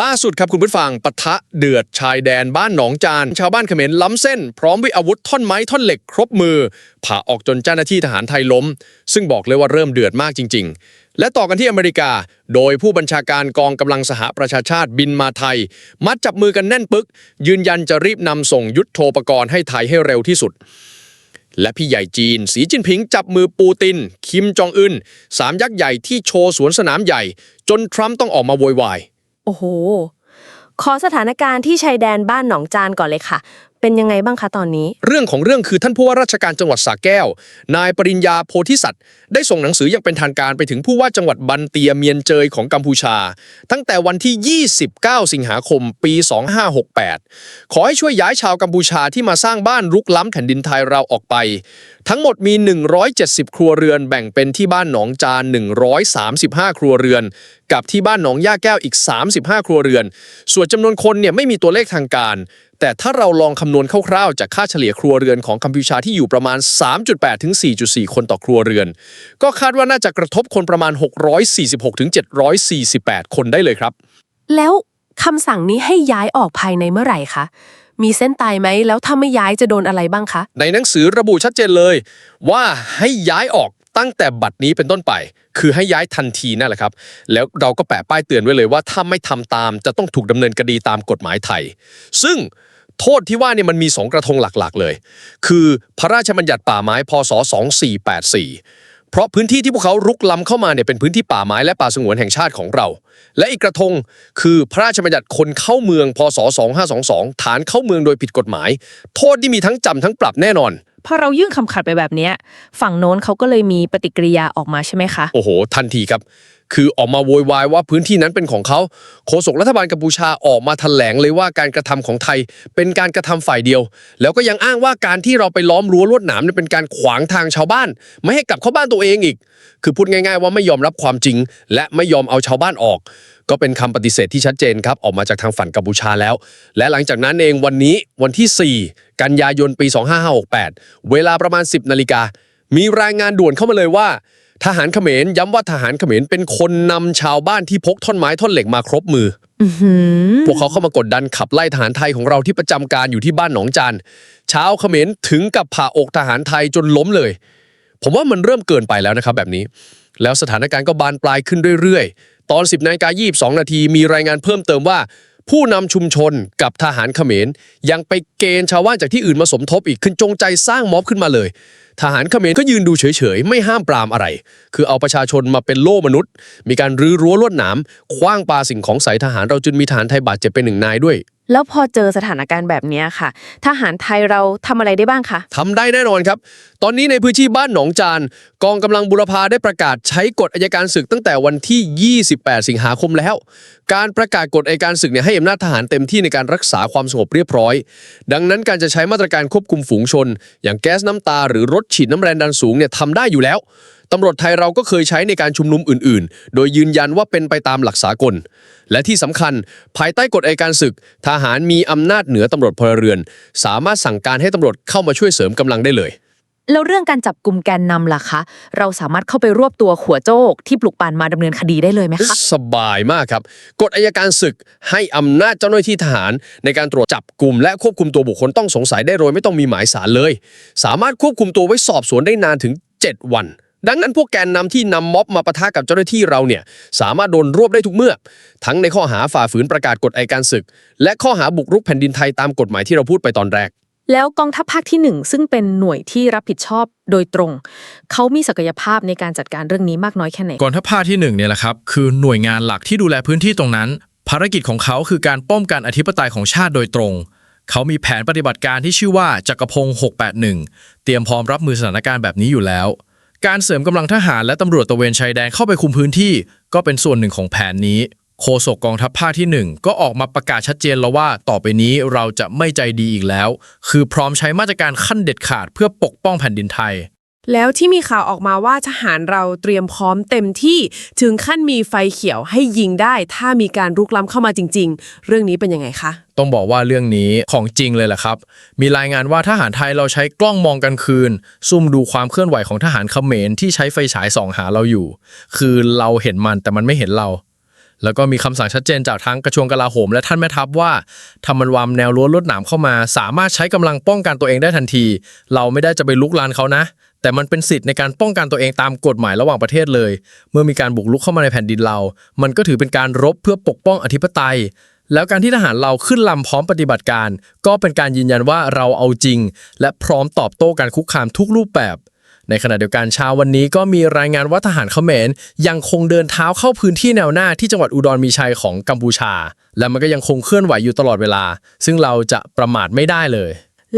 ล่าสุดครับคุณผู้ฟังปะทะเดือดชายแดนบ้านหนองจาน ชาวบ้านเขมรล้ำเส้น พร้อมวยอาวุธท่อนไม้ท่อนเหล็กครบมือ ผ่าออกจนเจ้าหน้าที่ทหารไทยล้ม ซึ่งบอกเลยว่าเริ่มเดือดมากจริง ๆ และต่อกันที่อเมริกา โดยผู้บัญชาการกองกำลังสหประชาชาติบินมาไทย มัดจับมือกันแน่นปึก ยืนยันจะรีบนำส่งยุทโธปกรณ์ให้ไทยให้เร็วที่สุดและพี่ใหญ่จีน สีจิ้นผิงจับมือปูติน คิมจองอึนสามยักษ์ใหญ่ที่โชว์สวนสนามใหญ่ จนทรัมป์ต้องออกมาโวยวาย อ้โห ขอสถานการณ์ที่ชายแดนบ้านหนองจานก่อนเลยค่ะ เป็นยังไงบ้างคะตอนนี้ เรื่องของเรื่องคือท่านผู้ว่าราชการจังหวัดสระแก้ว นายปริญญาโพธิสัตว์ ได้ส่งหนังสืออย่างเป็นทางการไปถึงผู้ว่าจังหวัดบันเตียเมียนเจยของกัมพูชา ตั้งแต่วันที่ 29 สิงหาคม ปี 2568 ขอให้ช่วยย้ายชาวกัมพูชาที่มาสร้างบ้านรุกล้ำแผ่นดินไทยเราออกไป ทั้งหมดมี 170 ครัวเรือนแบ่งเป็นที่บ้านหนองจาน 135 ครัวเรือน กับที่บ้านหนองย่าแก้วอีก 35 ครัวเรือน ส่วนจำนวนคนเนี่ยไม่มีตัวเลขทางการ แต่ถ้าเราลองคำนวณคร่าวๆ จากค่าเฉลี่ยครัวเรือนของกัมพูชาที่อยู่ประมาณ 3.8 ถึง 4.4 คนต่อครัวเรือน ก็คาดว่าน่าจะกระทบคนประมาณ 646 ถึง 748 คนได้เลยครับ แล้วคำสั่งนี้ให้ย้ายออกภายในเมื่อไหร่คะมีเส้นตายไหม แล้วถ้าไม่ย้ายจะโดนอะไรบ้างคะ ในหนังสือระบุชัดเจนเลย ว่าให้ย้ายออก ตั้งแต่บัดนี้เป็นต้นไป คือให้ย้ายทันทีนั่นแหละครับ แล้วเราก็แปะป้ายเตือนไว้เลยว่าถ้าไม่ทำตามจะต้องถูกดำเนินคดีตามกฎหมายไทย ซึ่งโทษที่ว่าเนี่ยมันมี 2 กระทงหลักๆ เลย คือพระราชบัญญัติป่าไม้พศ 2484 เพราะพื้นที่ที่พวกเขารุกล้ำเข้ามาเนี่ยเป็นพื้นที่ป่าไม้และป่าสงวนแห่งชาติของเรา และอีกกระทงคือพระราชบัญญัติคนเข้าเมืองพศ 2522 ฐานเข้าเมืองโดยผิดกฎหมาย โทษที่มีทั้งจำทั้งปรับแน่นอน พอเรายื่นคำขัดไปแบบเนี้ยฝั่งโน้นเขาก็เลยมีปฏิกิริยาออกมาใช่ไหมคะ โอ้โห ทันทีครับ คือออกมาโวยวายว่าพื้นที่นั้นเป็นของเขาโฆษกรัฐบาลกัมพูชาออกมาแถลงเลยว่าการกระทำของไทย เป็นการกระทำฝ่ายเดียว แล้วก็ยังอ้างว่าการที่เราไปล้อมรั้วลวดหนามเนี่เป็นการขวางทางชาวบ้าน ไม่ให้กลับเข้าบ้านตัวเองอีก คือพูดง่าย ๆ ว่าไม่ยอมรับความจริง และไม่ยอมเอาชาวบ้านออก ก็เป็นคำปฏิเสธที่ชัดเจนครับออกมาจากทางฝั่งกัมพูชาแล้ว และหลังจากนั้นเองวันนี้วันที่ 4 กันยายนปี 2568เวลาประมาณ 10นาฬิกามีรายงานด่วนเข้ามาเลยว่า ทหารเขมรย้ำว่าทหารเขมรเป็นคนนำชาวบ้านที่พกท่อนไม้ท่อนเหล็กมาครบมืออือหือพวกเขาเข้ามากดดันขับไล่ทหารไทยของเราที่ประจำการอยู่ที่บ้านหนองจานชาวเขมรถึงกับผ่าอกทหารไทยจนล้มเลย ผมว่ามันเริ่มเกินไปแล้วนะครับแบบนี้ แล้วสถานการณ์ก็บานปลายขึ้นเรื่อยๆ ตอน 10นาฬิกา22 นาทีมีรายงานเพิ่มเติมว่า ผู้นำชุมชนกับทหารเขมรยังไปเกณฑ์ชาวบ้านจากที่อื่นมาสมทบอีกขึ้นจงใจสร้างม็อบขึ้นมาเลย ทหารเขมรก็ยืนดูเฉยๆ ไม่ห้ามปรามอะไร คือเอาประชาชนมาเป็นโล่มนุษย์ มีการรื้อรั้วลวดหนามคว้างปาสิ่งของใส่ทหารเราจนมีทหารไทยบาดเจ็บเป็นหนึ่งนายด้วย แล้วพอเจอสถานการณ์แบบนี้ค่ะ ทหารไทยเราทำอะไรได้บ้างคะทำได้แน่นอนครับ ตอนนี้ในพื้นที่บ้านหนองจาน กองกำลังบุรพาได้ประกาศใช้กฎอัยการศึกตั้งแต่วันที่ 28 สิงหาคมแล้ว การประกาศกฎอัยการศึกเนี่ยให้อำนาจทหารเต็มที่ในการรักษาความสงบเรียบร้อย ดังนั้นการจะใช้มาตรการควบคุมฝูงชน อย่างแก๊สน้ำตา หรือรถฉีดน้ำแรงดันสูงเนี่ยทำได้อยู่แล้ว ตำรวจไทยเราก็เคยใช้ในการชุมนุมอื่น ๆ โดยยืนยันว่าเป็นไปตามหลักสากล และที่สำคัญ ภายใต้กฎอัยการศึก ทหารมีอำนาจเหนือตำรวจพลเรือน สามารถสั่งการให้ตำรวจเข้ามาช่วยเสริมกำลังได้เลย แล้วเรื่องการจับกลุ่มแกนนำล่ะคะ เราสามารถเข้าไปรวบตัวขัวโจกที่ปลุกปั่นมาดำเนินคดีได้เลยไหมคะ สบายมากครับ กฎอัยการศึกให้อำนาจเจ้าหน้าที่ทหาร ในการตรวจจับกลุ่มและควบคุมตัวบุคคลต้องสงสัยได้โดยไม่ต้องมีหมายสารเลย สามารถควบคุมตัวไว้สอบสวนได้นานถึง 7 วัน ดังนั้นพวกแกนนำที่นำม็อบมาปะทะกับเจ้าหน้าที่เราเนี่ยสามารถโดนรวบได้ทุกเมื่อ ทั้งในข้อหาฝ่าฝืนประกาศกฎอัยการศึก และข้อหาบุกรุกแผ่นดินไทยตามกฎหมายที่เราพูดไปตอนแรก แล้วกองทัพภาคที่หนึ่งซึ่งเป็นหน่วยที่รับผิดชอบโดยตรง เขามีศักยภาพในการจัดการเรื่องนี้มากน้อยแค่ไหนกองทัพภาคที่หนึ่งเนี่ยแหละครับคือหน่วยงานหลักที่ดูแลพื้นที่ตรงนั้น ภารกิจของเขาคือการป้องกันอธิปไตยของชาติโดยตรงเขามีแผนปฏิบัติการที่ชื่อว่าจักรพงศ์681 เตรียมพร้อมรับมือสถานการณ์แบบนี้อยู่แล้ว การเสริมกำลังทหารและตำรวจตะเวนชายแดนเข้าไปคุมพื้นที่ ก็เป็นส่วนหนึ่งของแผนนี้โฆษกกองทัพภาคที่หนึ่งก็ออกมาประกาศชัดเจนแล้วว่า ต่อไปนี้เราจะไม่ใจดีอีกแล้ว คือพร้อมใช้มาตรการขั้นเด็ดขาดเพื่อปกป้องแผ่นดินไทย แล้วที่มีข่าวออกมาว่าทหารเราเตรียมพร้อมเต็มที่ถึงขั้นมีไฟเขียวให้ยิงได้ ถ้ามีการรุกล้ำเข้ามาจริง ๆ เรื่องนี้เป็นยังไงคะ ต้องบอกว่าเรื่องนี้ของจริงเลยแหละครับ มีรายงานว่าทหารไทยเราใช้กล้องมองกลางคืน ซุ่มดูความเคลื่อนไหวของทหารเขมรที่ใช้ไฟฉายส่องหาเราอยู่ คือเราเห็นมันแต่มันไม่เห็นเรา แล้วก็มีคำสั่งชัดเจนจากทั้งกระทรวงกลาโหม และท่านแม่ทัพว่าทำมันวามแนวรั้วลวดหนามเข้ามา สามารถใช้กำลังป้องกันตัวเองได้ทันที เราไม่ได้จะไปลุกลานเขานะ แต่มันเป็นสิทธิ์ในการป้องกันตัวเองตามกฎหมายระหว่างประเทศเลย เมื่อมีการบุกรุกเข้ามาในแผ่นดินเรา มันก็ถือเป็นการรบเพื่อปกป้องอธิปไตย แล้วการที่ทหารเราขึ้นลำพร้อมปฏิบัติการ ก็เป็นการยืนยันว่าเราเอาจริง และพร้อมตอบโต้การคุกคามทุกรูปแบบ ในขณะเดียวกันเช้าวันนี้ก็มีรายงานว่าทหารเขมรยังคงเดินเท้าเข้าพื้นที่แนวหน้าที่จังหวัดอุดรมีชัยของกัมพูชา และมันก็ยังคงเคลื่อนไหวอยู่ตลอดเวลา ซึ่งเราจะประมาทไม่ได้เลย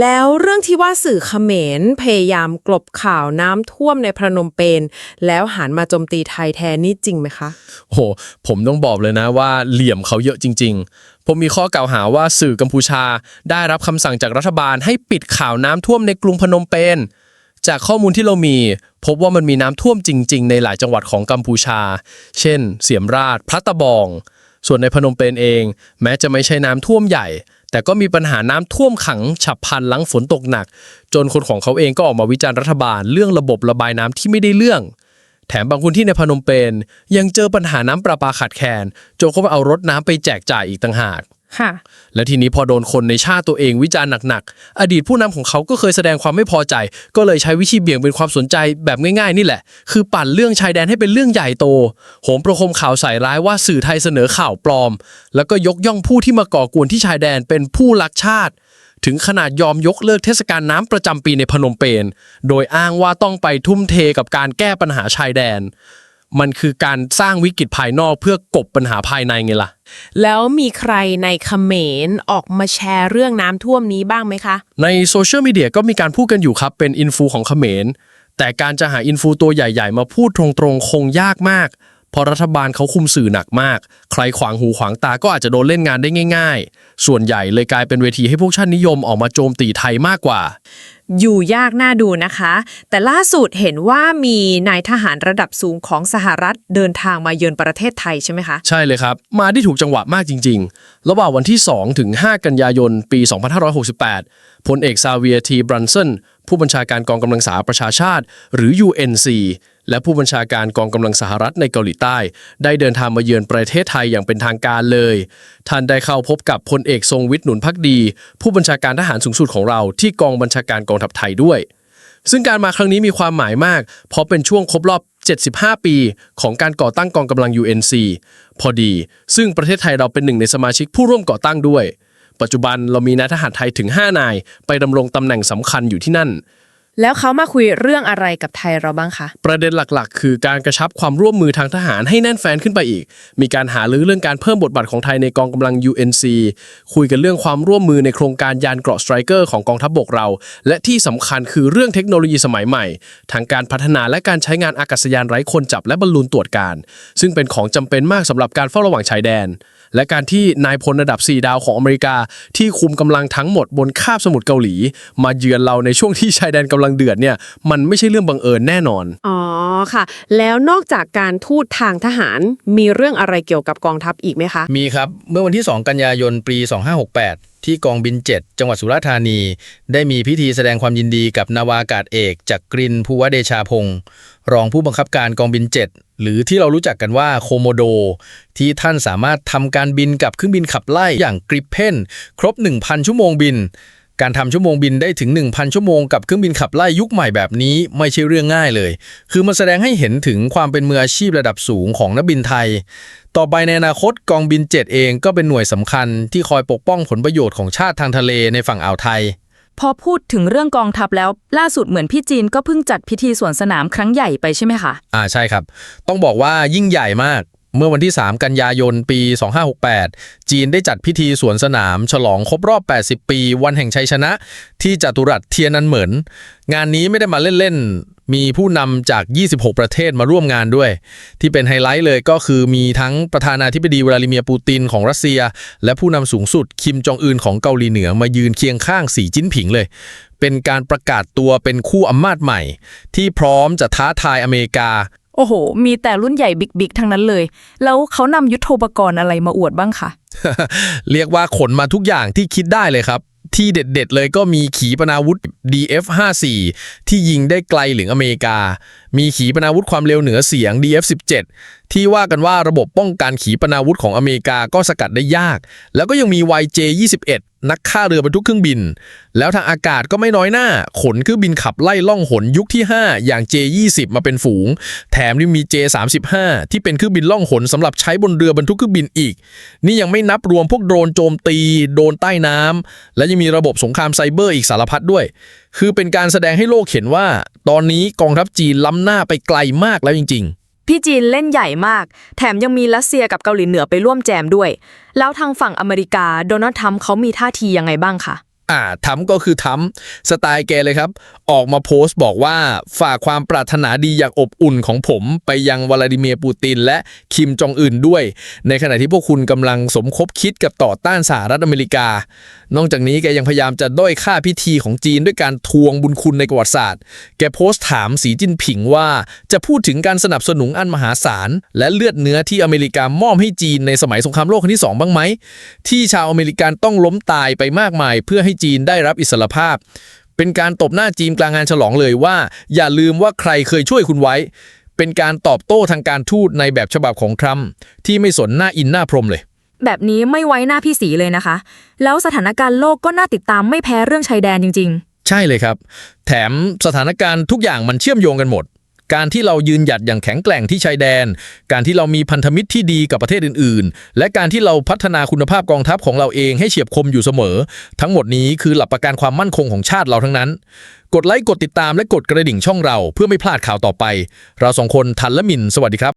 แล้วเรื่องที่ว่าสื่อเขมรพยายามกลบข่าวน้ำท่วมในพนมเปญแล้วหันมาโจมตีไทยแทนนี่จริงไหมคะโอ้โห ผมต้องบอกเลยนะว่าเหลี่ยมเขาเยอะจริง ๆ ผมมีข้อกล่าวหาว่าสื่อกัมพูชา ได้รับคำสั่งจากรัฐบาลให้ปิดข่าวน้ำท่วมในกรุงพนมเปญจากข้อมูลที่เรามี พบว่ามันมีน้ำท่วมจริง ๆ ในหลายจังหวัดของกัมพูชา เช่น เสียมราชพระตะบอง ส่วนในพนมเปญเอง แม้จะไม่ใช่น้ำท่วมใหญ่ แต่ก็มีปัญหาน้ำท่วมขังฉับพลันหลังฝนตกหนัก จนคนของเขาเองก็ออกมาวิจารณ์รัฐบาล เรื่องระบบระบายน้ำที่ไม่ได้เรื่อง แถมบางพื้นที่ในพนมเปญยังเจอปัญหาน้ำประปาขาดแคลนจนเขาไปเอารถน้ำไปแจกจ่ายอีกต่างหาก ค่ะ และทีนี้พอโดนคนในชาติตัวเองวิจารณ์หนักๆ อดีตผู้นำของเขาก็เคยแสดงความไม่พอใจ ก็เลยใช้วิธีเบี่ยงเป็นความสนใจแบบง่ายๆ นี่แหละ คือปั่นเรื่องชายแดนให้เป็นเรื่องใหญ่โต โหมประโคมข่าวใส่ร้ายว่าสื่อไทยเสนอข่าวปลอม แล้วก็ยกย่องผู้ที่มาก่อกวนที่ชายแดนเป็นผู้รักชาติ ถึงขนาดยอมยกเลิกเทศกาลน้ำประจำปีในพนมเปญโดยอ้างว่าต้องไปทุ่มเทกับการแก้ปัญหาชายแดน มันคือการสร้างวิกฤตภายนอกเพื่อกบปัญหาภายในไงล่ะ แล้วมีใครในเขมรออกมาแชร์เรื่องน้ำท่วมนี้บ้างไหมคะ ในโซเชียลมีเดียก็มีการพูดกันอยู่ครับเป็นอินฟูของเขมรแต่การจะหาอินฟูตัวใหญ่ ๆ มาพูดตรงๆ คงยากมาก เพราะรัฐบาลเขาคุมสื่อหนักมาก ใครขวางหูขวางตาก็อาจจะโดนเล่นงานได้ง่าย ๆ ส่วนใหญ่เลยกลายเป็นเวทีให้พวกชาตินิยมออกมาโจมตีไทยมากกว่า อยู่ยากน่าดูนะคะ แต่ล่าสุดเห็นว่ามีนายทหารระดับสูงของสหรัฐเดินทางมาเยือนประเทศไทยใช่ไหมคะ ใช่เลยครับ มาที่ถูกจังหวะมากจริง ๆ ระหว่างวันที่ 2 ถึง 5 กันยายน ปี 2568พลเอกซาเวียร์ทีบรันสันผู้บัญชาการกองกำลังสหประชาชาติ หรือ UNC และผู้บัญชาการกองกำลังสหรัฐในเกาหลีใต้ ได้เดินทางมาเยือนประเทศไทยอย่างเป็นทางการเลย ท่านได้เข้าพบกับพลเอกทรงวิทย์หนุนพักดี ผู้บัญชาการทหารสูงสุดของเราที่กองบัญชาการกองทัพไทยด้วย ซึ่งการมาครั้งนี้มีความหมายมาก เพราะเป็นช่วงครบรอบ 75 ปี ของการก่อตั้งกองกำลัง UNC พอดี ซึ่งประเทศไทยเราเป็นหนึ่งในสมาชิกผู้ร่วมก่อตั้งด้วย ปัจจุบันเรามีนายทหารไทยถึง 5 นาย ไปดำรงตำแหน่งสำคัญอยู่ที่นั่น แล้วเขามาคุยเรื่องอะไรกับไทยเราบ้างคะ ประเด็นหลักๆ คือการกระชับความร่วมมือทางทหารให้แน่นแฟนขึ้นไปอีก มีการหารือเรื่องการเพิ่มบทบาทของไทยในกองกำลัง UNC คุยกันเรื่องความร่วมมือในโครงการยานเกราะสไตรเกอร์ของกองทัพบบกเรา และที่สำคัญคือเรื่องเทคโนโลยีสมัยใหม่ ทางการพัฒนาและการใช้งานอากาศยานไร้คนจับและบอลลูนตรวจการ ซึ่งเป็นของจำเป็นมากสำหรับการเฝ้าระวังชายแดน และการที่นายพลระดับ 4 ดาวของอเมริกา ที่คุมกำลังทั้งหมดบนคาบสมุทรเกาหลี มาเยือนเราในช่วงที่ชายแดนกำลังเดือดเนี่ยมันไม่ใช่เรื่องบังเอิญแน่นอน อ๋อค่ะ แล้วนอกจากการทูตทางทหารมีเรื่องอะไรเกี่ยวกับกองทัพอีกไหมคะ มีครับ เมื่อวันที่ 2 กันยายนปี 2568ที่กองบิน 7 จังหวัดสุราษฎร์ธานี ได้มีพิธีแสดงความยินดีกับนาวากาศเอกจากกรินภูวเดชาพงศ์ รองผู้บังคับการกองบิน 7 หรือที่เรารู้จักกันว่าโคโมโด ที่ท่านสามารถทำการบินกับเครื่องบินขับไล่อย่างกริปเพนครบ 1,000 ชั่วโมงบิน การทำชั่วโมงบินได้ถึง 1,000 ชั่วโมงกับเครื่องบินขับไล่ยุคใหม่แบบนี้ไม่ใช่เรื่องง่ายเลย คือมันแสดงให้เห็นถึงความเป็นมืออาชีพระดับสูงของนักบินไทย ต่อไปในอนาคตกองบิน 7 เองก็เป็นหน่วยสำคัญที่คอยปกป้องผลประโยชน์ของชาติทางทะเลในฝั่งอ่าวไทย พอพูดถึงเรื่องกองทัพแล้ว ล่าสุดเหมือนพี่จีนก็เพิ่งจัดพิธีสวนสนามครั้งใหญ่ไปใช่ไหมคะอ่าใช่ครับ ต้องบอกว่ายิ่งใหญ่มากเมื่อวันที่ 3 กันยายน ปี 2568 จีนได้จัดพิธีสวนสนาม ฉลองครบรอบ 80 ปี วันแห่งชัยชนะ ที่จัตุรัสเทียนันเหมิน งานนี้ไม่ได้มาเล่น ๆ มีผู้นำจาก 26 ประเทศมาร่วมงานด้วย ที่เป็นไฮไลท์เลยก็คือมีทั้งประธานาธิบดีวลาดิเมียร์ปูตินของรัสเซีย และผู้นำสูงสุดคิมจองอึนของเกาหลีเหนือมายืนเคียงข้างสีจิ้นผิงเลย เป็นการประกาศตัวเป็นคู่อำนาจใหม่ ที่พร้อมจะท้าทายอเมริกา โอ้โห มีแต่รุ่นใหญ่บิ๊กๆทั้งนั้นเลย แล้วเขานำยุทโธปกรณ์อะไรมาอวดบ้างคะ เรียกว่าขนมาทุกอย่างที่คิดได้เลยครับ ที่เด็ดๆเลยก็มีขีปนาวุธ DF-54 ที่ยิงได้ไกลถึงอเมริกา มีขีปนาวุธความเร็วเหนือเสียง DF-17 ที่ว่ากันว่าระบบป้องกันขีปนาวุธของอเมริกาก็สกัดได้ยาก แล้วก็ยังมี YJ-21 นักฆ่าเรือบรรทุกเครื่องบิน แล้วทางอากาศก็ไม่น้อยหน้า ขนเครื่องบินขับไล่ล่องหนยุคที่ 5 อย่าง J20 มาเป็นฝูง แถมยังมี J35 ที่เป็นเครื่องบินล่องหนสำหรับใช้บนเรือบรรทุกเครื่องบินอีก นี่ยังไม่นับรวมพวกโดรนโจมตี โดรนใต้น้ำและยังมีระบบสงครามไซเบอร์อีกสารพัดด้วยคือเป็นการแสดงให้โลกเห็นว่า ตอนนี้กองทัพจีนล้ำหน้าไปไกลมากแล้วจริง ๆพี่จีนเล่นใหญ่มาก แถมยังมีรัสเซียกับเกาหลีเหนือไปร่วมแจมด้วย แล้วทางฝั่งอเมริกาโดนัลด์ทรัมป์เขามีท่าทียังไงบ้างคะ อ่าทำก็คือทำสไตล์แกเลยครับ ออกมาโพสต์บอกว่าฝากความปรารถนาดีอย่างอบอุ่นของผม ไปยังวลาดิเมียร์ปูติน และคิมจองอึนด้วย ในขณะที่พวกคุณกำลังสมคบคิดกับต่อต้านสหรัฐอเมริกา นอกจากนี้แกยังพยายามจะด้อยค่าพิธีของจีนด้วยการทวงบุญคุณในประวัติศาสตร์ แกโพสต์ถามสีจิ้นผิงว่า จะพูดถึงการสนับสนุนอันมหาศาล และเลือดเนื้อที่อเมริกามอบให้จีนในสมัยสงครามโลกครั้งที่สองบ้างไหมที่ชาวอเมริกันต้องล้มตายไปมากมาย เพื่อให้จีนได้รับอิสรภาพ เป็นการตบหน้าจีนกลางงานฉลองเลยว่า อย่าลืมว่าใครเคยช่วยคุณไว้ เป็นการตอบโต้ทางการทูตในแบบฉบับของทรัมป์ที่ไม่สนหน้าอินหน้าพรหมเลยแบบนี้ไม่ไว้หน้าพี่สีเลยนะคะ แล้วสถานการณ์โลกก็น่าติดตามไม่แพ้เรื่องชายแดนจริง ๆ ใช่เลยครับ แถมสถานการณ์ทุกอย่างมันเชื่อมโยงกันหมด การที่เรายืนหยัดอย่างแข็งแกร่งที่ชายแดน การที่เรามีพันธมิตรที่ดีกับประเทศอื่น ๆ และการที่เราพัฒนาคุณภาพกองทัพของเราเองให้เฉียบคมอยู่เสมอ ทั้งหมดนี้คือหลักประกันความมั่นคงของชาติเราทั้งนั้น กดไลค์กดติดตามและกดกระดิ่งช่องเรา เพื่อไม่พลาดข่าวต่อไป เราสองคนทันและมิน สวัสดีครับ